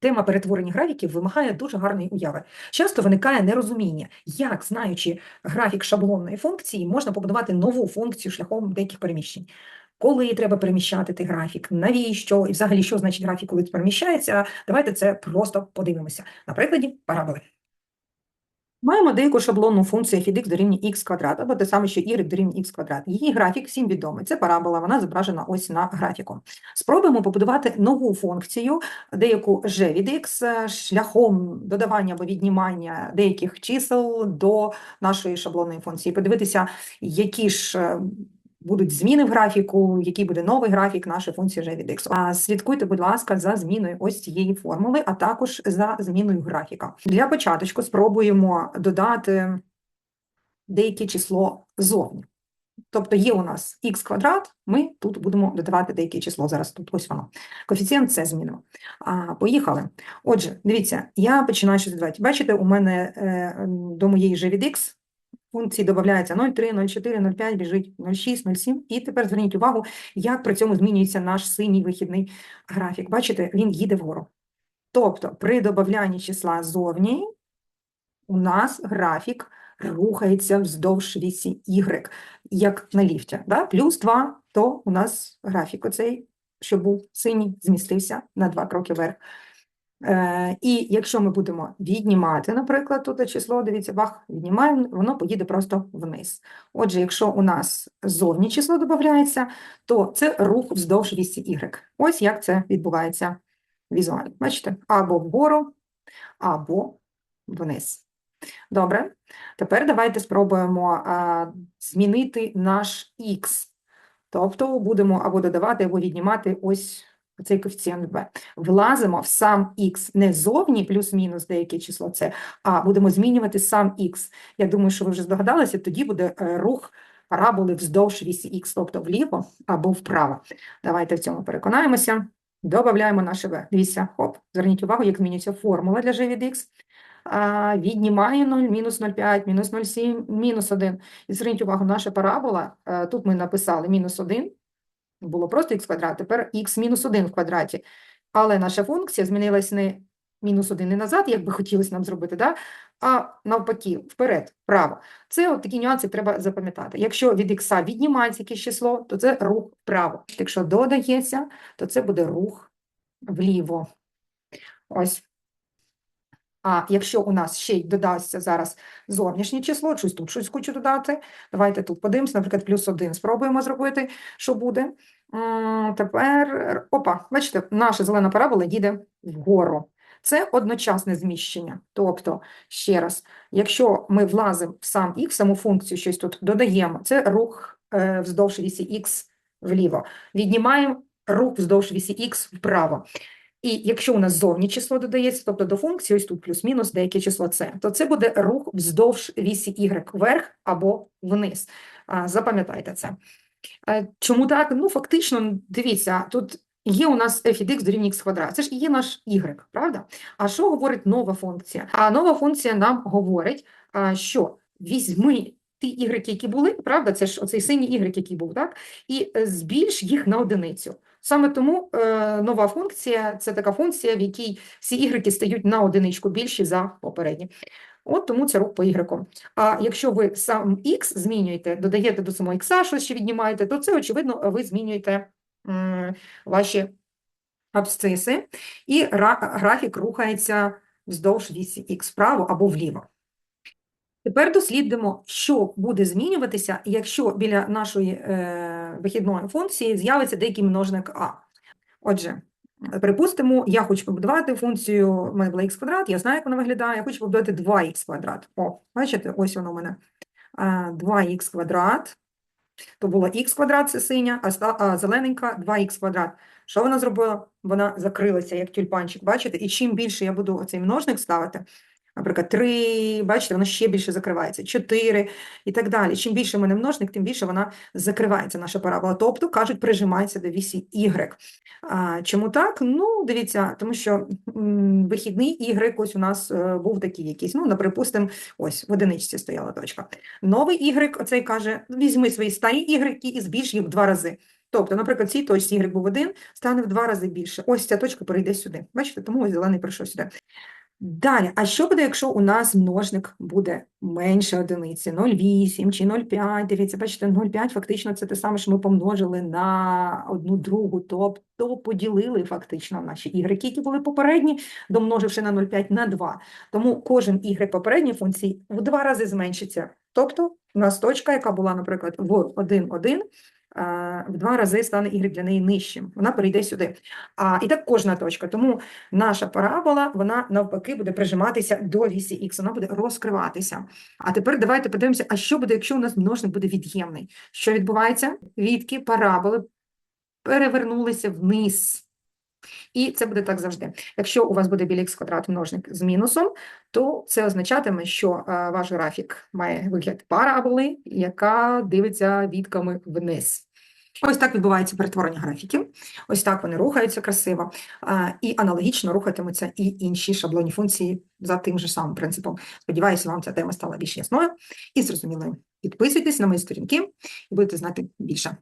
Тема перетворення графіків вимагає дуже гарної уяви. Часто виникає нерозуміння, як, знаючи графік шаблонної функції, можна побудувати нову функцію шляхом деяких переміщень. Коли треба переміщати той графік, навіщо і взагалі що значить графік, коли переміщається, давайте це просто подивимося. На прикладі параболи. Маємо деяку шаблонну функцію f від x дорівнює x квадрат, або те саме, що y дорівнює x квадрат. Її графік всім відомий. Це парабола, вона зображена ось на графіку. Спробуємо побудувати нову функцію, деяку g від x, шляхом додавання або віднімання деяких чисел до нашої шаблонної функції. Подивитися, які ж будуть зміни в графіку, який буде новий графік нашої функції g від x. А слідкуйте, будь ласка, за зміною ось цієї формули, а також за зміною графіка. Для початку спробуємо додати деяке число зовні. Тобто є у нас х квадрат, ми тут будемо додавати деяке число. Зараз тут ось воно. Коефіцієнт це змінимо. А, поїхали. Отже, дивіться, я починаю щось додавати. Бачите, у мене е, до моєї g від x функції додається 0,3, 0,4, 0,5, біжить 0,6, 0,7. І тепер зверніть увагу, як при цьому змінюється наш синій вихідний графік. Бачите, він їде вгору. Тобто при додаванні числа зовні у нас графік рухається вздовж вісі Y, як на ліфті. Да? Плюс 2, то у нас графік оцей, що був синій, змістився на 2 кроки вверх. Е, і якщо ми будемо віднімати, наприклад, тут число, дивіться, бах, віднімаємо, воно поїде просто вниз. Отже, якщо у нас зовні число додається, то це рух вздовж вісі Y. Ось як це відбувається візуально. Бачите? Або вгору, або вниз. Добре. Тепер давайте спробуємо а, змінити наш Х. Тобто будемо або додавати, або віднімати ось цей коефіцієнт b. Влазимо в сам х не зовні плюс-мінус деяке число c, а будемо змінювати сам х. Я думаю, що ви вже здогадалися, тоді буде е, рух параболи вздовж вісі х, тобто вліво або вправо. Давайте в цьому переконаємося. Добавляємо наше v. Дивіться, хоп, зверніть увагу, як змінюється формула для g від x. Віднімає 0, мінус 0,5, мінус 0,7, мінус 1. І зверніть увагу, наша парабола, е, тут ми написали мінус 1, було просто х квадрат, тепер х мінус 1 в квадраті. Але наша функція змінилась не мінус 1 і назад, як би хотілося нам зробити, да? а навпаки, вперед, вправо. Це от такі нюанси треба запам'ятати. Якщо від х віднімається якесь число, то це рух вправо. Якщо додається, то це буде рух вліво. Ось. А якщо у нас ще й додасться зараз зовнішнє число, щось тут щось хочу додати, давайте тут подивимося, наприклад, плюс 1 спробуємо зробити, що буде. Тепер, опа, бачите, наша зелена парабола їде вгору. Це одночасне зміщення. Тобто, ще раз, якщо ми влазимо в сам х, саму функцію щось тут додаємо, це рух е, вздовж вісі х вліво. Віднімаємо рух вздовж вісі х вправо. І якщо у нас зовні число додається, тобто до функції, ось тут плюс-мінус деяке число c, то це буде рух вздовж вісі y вверх або вниз. Запам'ятайте це. Чому так? Ну, фактично, дивіться, тут є у нас f від x дорівнює x квадрат. Це ж є наш y, правда? А що говорить нова функція? А нова функція нам говорить, що візьми ті y, які були, правда, це ж оцей синій y, який був, так? І е, збільш їх на одиницю. Саме тому е, нова функція це така функція, в якій всі ігреки стають на одиничку більші за попередні. От тому це рух по ігреку. А якщо ви сам x змінюєте, додаєте до самого х щось ще віднімаєте, то це, очевидно, ви змінюєте м, ваші абсциси, і ра- графік рухається вздовж вісі х вправо або вліво. Тепер дослідимо, що буде змінюватися, якщо біля нашої е, вихідної функції з'явиться деякий множник а. Отже, припустимо, я хочу побудувати функцію, в мене була х квадрат, я знаю, як вона виглядає, я хочу побудувати 2х квадрат. О, бачите, ось воно у мене. 2х квадрат, то було х квадрат, це синя, а, зелененька 2х квадрат. Що вона зробила? Вона закрилася, як тюльпанчик, бачите? І чим більше я буду оцей множник ставити, наприклад, 3, бачите, вона ще більше закривається, 4 і так далі. Чим більше в мене множник, тим більше вона закривається, наша парабола. Тобто, кажуть, прижимається до вісі Y. А, чому так? Ну, дивіться, тому що вихідний Y ось у нас е, був такий якийсь, ну, наприпустимо, ось в одиничці стояла точка. Новий Y, оцей каже, візьми свої старі Y і збільш їх в два рази. Тобто, наприклад, цій точці y був 1, стане в два рази більше. Ось ця точка перейде сюди. Бачите, тому ось зелений прийшов сюди. Далі, а що буде, якщо у нас множник буде менше одиниці, 0,8 чи 0,5? Дивіться, бачите, 0,5 фактично це те саме, що ми помножили на одну другу, тобто поділили фактично наші y, які були попередні, домноживши на 0,5 на 2. Тому кожен y попередньої функції в два рази зменшиться. Тобто у нас точка, яка була, наприклад, в 1,1, а, в два рази стане y для неї нижчим. Вона перейде сюди. А, і так кожна точка. Тому наша парабола, вона навпаки буде прижиматися до вісі х, вона буде розкриватися. А тепер давайте подивимося, а що буде, якщо у нас множник буде від'ємний? Що відбувається? Відки параболи перевернулися вниз. І це буде так завжди. Якщо у вас буде біля х квадрат множник з мінусом, то це означатиме, що е, ваш графік має вигляд параболи, яка дивиться відками вниз. Ось так відбувається перетворення графіків. Ось так вони рухаються красиво. І аналогічно рухатимуться і інші шаблонні функції за тим же самим принципом. Сподіваюся, вам ця тема стала більш ясною і зрозумілою. Підписуйтесь на мої сторінки і будете знати більше.